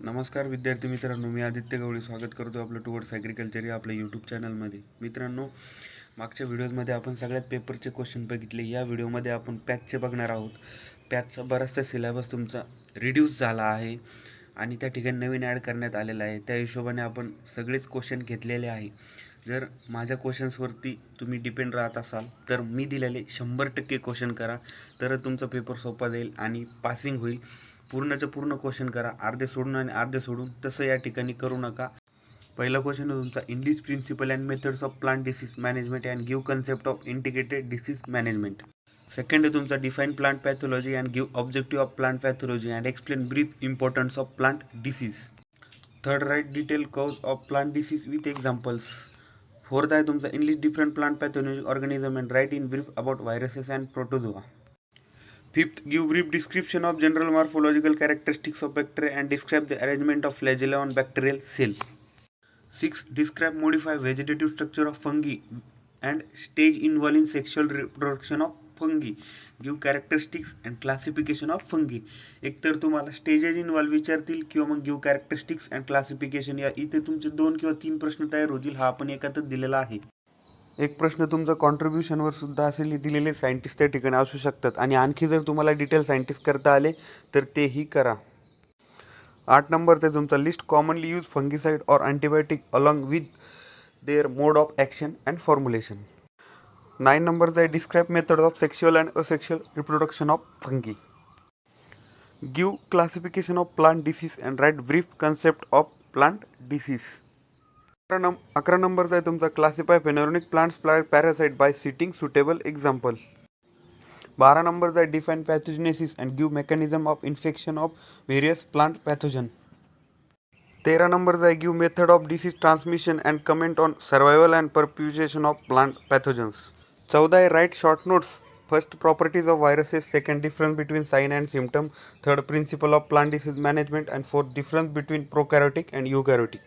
नमस्कार विद्यार्थी मित्रांनो मी आदित्य गवळी स्वागत करतो आपलं टुवर्ड्स ॲग्रिकल्चर या आपल्या यूट्यूब चॅनलमध्ये मित्रांनो मागच्या व्हिडिओजमध्ये आपण सगळ्यात पेपरचे क्वेश्चन बघितले. या व्हिडिओमध्ये आपण पॅथचे बघणार आहोत. पॅथचा बराचसा सिलेबस तुमचा रिड्यूस झाला आहे आणि त्या ठिकाणी नवीन ॲड करण्यात आलेला आहे. त्या हिशोबाने आपण सगळेच क्वेश्चन घेतलेले आहे. जर माझ्या क्वेश्चन्सवरती तुम्ही डिपेंड राहत असाल तर मी दिलेले शंभर टक्के क्वेश्चन करा. तर तुमचा पेपर सोपा जाईल आणि पासिंग होईल. पूर्णचं पूर्ण क्वेश्चन करा. अर्धे सोडून आणि अर्धे सोडून. तसं या ठिकाणी करू नका. पहिला क्वेश्चन आहे तुमचा indies principle and methods of plant disease management and give concept of integrated disease management second आहे तुमचा define plant pathology and give objective of plant pathology and explain brief importance of plant disease third write detail cause of plant disease with examples fourth आहे तुमचा English different plant pathology organism and write in brief about viruses and protozoa Fifth, give brief description of general morphological characteristics of bacteria and describe the arrangement of flagella on bacterial cell. Six, describe modify vegetative structure of fungi and stage involving sexual reproduction of fungi. Give characteristics and classification of fungi. एकतर तुम्हाला stages involve विचारतील किंवा मग give characteristics and classification या इथे तुमचे दोन किंवा तीन प्रश्न तयार होतील हा आपण एकातच दिलेला आहे एक प्रश्न तुमचा कॉन्ट्रीब्युशनवर सुद्धा असेल दिलेले सायंटिस्ट त्या ठिकाणी असू शकतात. आणि आणखी जर तुम्हाला डिटेल सायंटिस्ट करता आले तर तेही करा. आठ नंबर ते तुमचा लिस्ट कॉमनली यूज फंगिसाईड और antibiotic along with their mode of action and formulation nine नंबरचा आहे describe method of sexual and asexual reproduction of fungi give classification of plant disease and write brief concept of plant disease अकरा नंब अकरा नंबरचा आहे तुमचा classify phanerogamic plants ply parasite by citing suitable example बारा नंबरचा आहे define pathogenesis and give mechanism of infection of various plant pathogen तेरा नंबरचा आहे give method of disease transmission and comment on survival and perpetuation of plant pathogens चौदा आहे write short notes first properties of viruses second difference between sign and symptom third principle of plant disease management and fourth difference between prokaryotic and eukaryotic